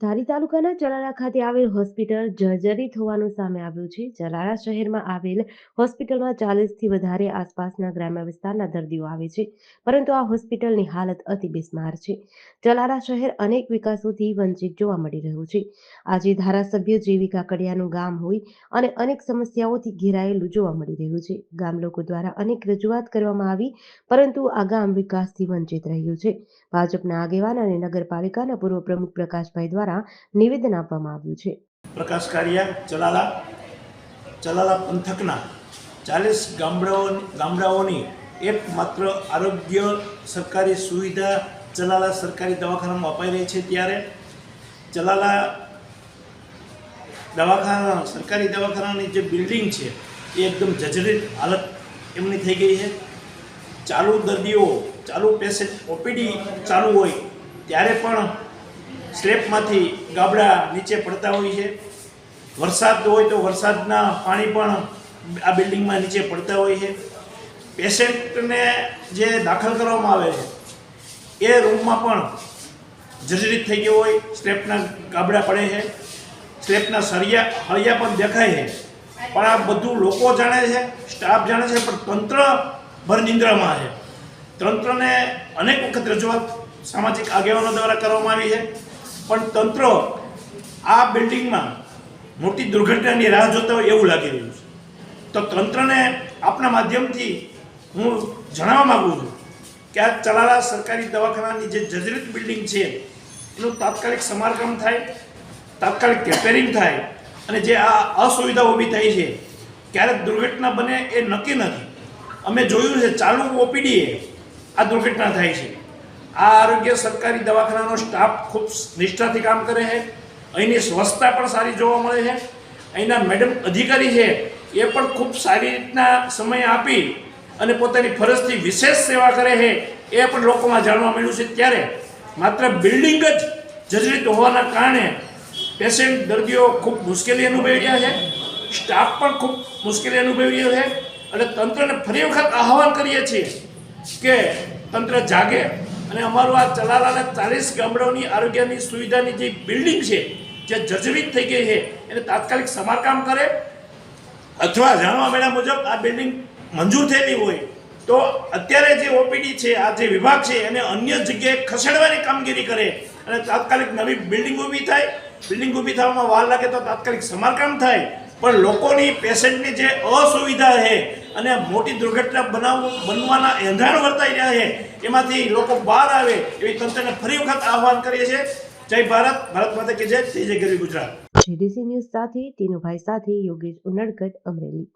ધારી તાલુકાના ચલાલા ખાતે આવેલ હોસ્પિટલ જર્જરિત હોવાનું સામે આવ્યું છે. ચલાલા શહેરમાં આવેલ હોસ્પિટલમાં ચાલીસથી વધારે આસપાસના ગ્રામ્ય વિસ્તારના દર્દીઓ આવે છે, પરંતુ આ હોસ્પિટલની હાલત અતિ બિસ્માર છે. ચલાલા શહેર અનેક વિકાસોથી વંચિત જોવા મળી રહ્યું છે. આજે ધારાસભ્ય જેવી કાકડિયાનું ગામ હોય અને અનેક સમસ્યાઓથી ઘેરાયેલું જોવા મળી રહ્યું છે. ગામ લોકો દ્વારા અનેક રજૂઆત કરવામાં આવી, પરંતુ આ ગામ વિકાસથી વંચિત રહ્યું છે. ભાજપના આગેવાન અને નગરપાલિકાના પૂર્વ પ્રમુખ પ્રકાશભાઈ દ્વારા નિવેદન આપવામાં આવ્યું છે. પ્રકાશ કારિયા ચલાલા ચલાલા પંથકના ચાલીસ ગામડાઓ ગામડાઓની એકમાત્ર આરોગ્ય સરકારી સુવિધા ચલાલા સરકારી દવાખાનામાં અપાઈ રહી છે ત્યારે ચલાલા દવાખાના, સરકારી દવાખાનાની જે બિલ્ડિંગ છે એ એકદમ જજરિત હાલત એમની થઈ ગઈ છે. ચાલુ દર્દીઓ, ચાલુ પેશન્ટ, ઓપીડી ચાલુ હોય ત્યારે પણ સ્લેબમાંથી ગાબડા નીચે પડતા હોય છે. વરસાદ હોય તો વરસાદના પાણી પણ આ બિલ્ડિંગમાં નીચે પડતા હોય છે. પેશન્ટને જે દાખલ કરવામાં આવે છે, એ રૂમમાં પણ જર્જરિત થઈ ગયો હોય સ્લેપના ગાબડા પડે છે. સ્લેપના સળિયા હળિયા પણ દેખાય છે. પણ આ બધું લોકો જાણે છે, સ્ટાફ જાણે છે, પણ તંત્ર ભરનિંદ્રામાં છે. તંત્રને અનેક વખત રજૂઆત સામાજિક આગેવાનો દ્વારા કરવામાં આવી છે. પણ તંત્ર આ બિલ્ડિંગમાં મોટી દુર્ઘટનાની રાહ જોતા હોય એવું લાગી રહ્યું છે. તો તંત્રને આપણા માધ્યમથી હું જણાવવા માગું છું કે આ ચલાલા સરકારી દવાખાનાની જે જર્જરિત બિલ્ડિંગ છે, એનું તાત્કાલિક સમારકામ થાય, તાત્કાલિક રિપેરિંગ થાય અને જે આ અસુવિધા ઊભી થઈ છે, ક્યારેક દુર્ઘટના બને એ નક્કી નથી. અમે જોયું છે, ચાલુ ઓપીડીએ આ દુર્ઘટના થાય છે. આ આરોગ્ય સરકારી દવાખાનાનો સ્ટાફ ખૂબ નિષ્ઠાથી કામ કરે છે. અહીંની સ્વચ્છતા પણ સારી જોવા મળે છે. અહીંના મેડમ અધિકારી છે, એ પણ ખૂબ સારી રીતના સમય આપી અને પોતાની ફરજથી વિશેષ સેવા કરે છે, એ પણ લોકોમાં જાણવા મળ્યું છે. ત્યારે માત્ર બિલ્ડિંગ જ જજરિત હોવાના કારણે પેશન્ટ દર્દીઓ ખૂબ મુશ્કેલી અનુભવી રહ્યા છે. સ્ટાફ પણ ખૂબ મુશ્કેલી અનુભવી રહ્યો છે. અને તંત્રને ફરી વખત આહવાન કરીએ છીએ કે તંત્ર જાગે અને અમારું આ ચલાલાના ચાલીસ ગામડાઓની આરોગ્યની સુવિધાની જે બિલ્ડિંગ છે, જે જર્જરિત થઈ ગઈ છે, એને તાત્કાલિક સમારકામ કરે. અથવા જાણવા મળ્યા મુજબ આ બિલ્ડિંગ મંજૂર થયેલી હોય, તો અત્યારે જે ઓપીડી છે, આ જે વિભાગ છે, એને અન્ય જગ્યાએ ખસેડવાની કામગીરી કરે અને તાત્કાલિક નવી બિલ્ડિંગ ઊભી થાય. બિલ્ડિંગ ઊભી થવામાં વાર લાગે તો તાત્કાલિક સમારકામ થાય. પણ લોકોની, પેશન્ટની જે અસુવિધા છે અને મોટી દુર્ઘટના બનાવ બનવાના એંધાણ વર્તાઈ રહ્યા છે. એમાંથી લોકો બહાર આવે એવી તંત્રને ફરી વખત આહવાન કરીએ છીએ. જય ભારત. ભારત માતા કે જય. જય ગરવી ગુજરાત. જીડીસી ન્યૂઝ સાથે તીનુભાઈ સાથે યોગેશ ઉનડકટ અમરેલી.